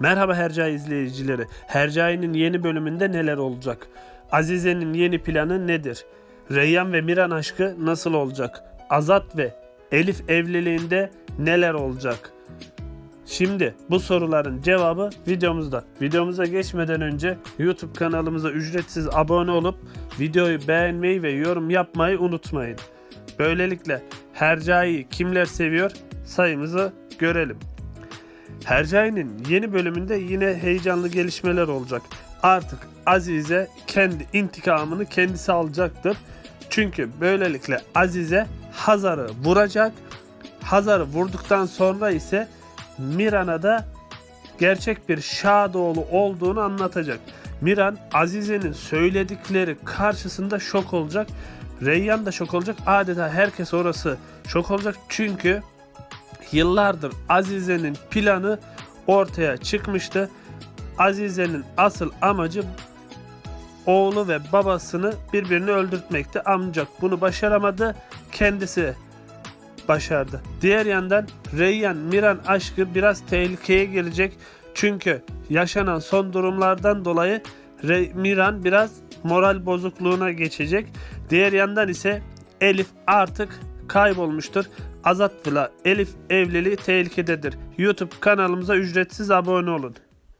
Merhaba Hercai izleyicileri. Hercai'nin yeni bölümünde neler olacak? Azize'nin yeni planı nedir? Reyyan ve Miran aşkı nasıl olacak? Azat ve Elif evliliğinde neler olacak? Şimdi bu soruların cevabı videomuzda. Videomuza geçmeden önce YouTube kanalımıza ücretsiz abone olup videoyu beğenmeyi ve yorum yapmayı unutmayın. Böylelikle Hercai'yi kimler seviyor sayımızı görelim. Hercai'nin yeni bölümünde yine heyecanlı gelişmeler olacak. Artık Azize kendi intikamını kendisi alacaktır. Çünkü böylelikle Azize Hazar'ı vuracak. Hazar'ı vurduktan sonra ise Miran'a da gerçek bir Şadoğlu olduğunu anlatacak. Miran Azize'nin söyledikleri karşısında şok olacak. Reyyan da şok olacak. Adeta herkes orası şok olacak. Çünkü yıllardır Azize'nin planı ortaya çıkmıştı. Azize'nin asıl amacı oğlu ve babasını birbirini öldürtmekti. Ancak bunu başaramadı. Kendisi başardı. Diğer yandan Reyyan Miran aşkı biraz tehlikeye girecek. Çünkü yaşanan son durumlardan dolayı Rey- Miran biraz moral bozukluğuna geçecek. Diğer yandan ise Elif artık kaybolmuştur. Azat'la Elif evliliği tehlikededir. YouTube kanalımıza ücretsiz abone olun.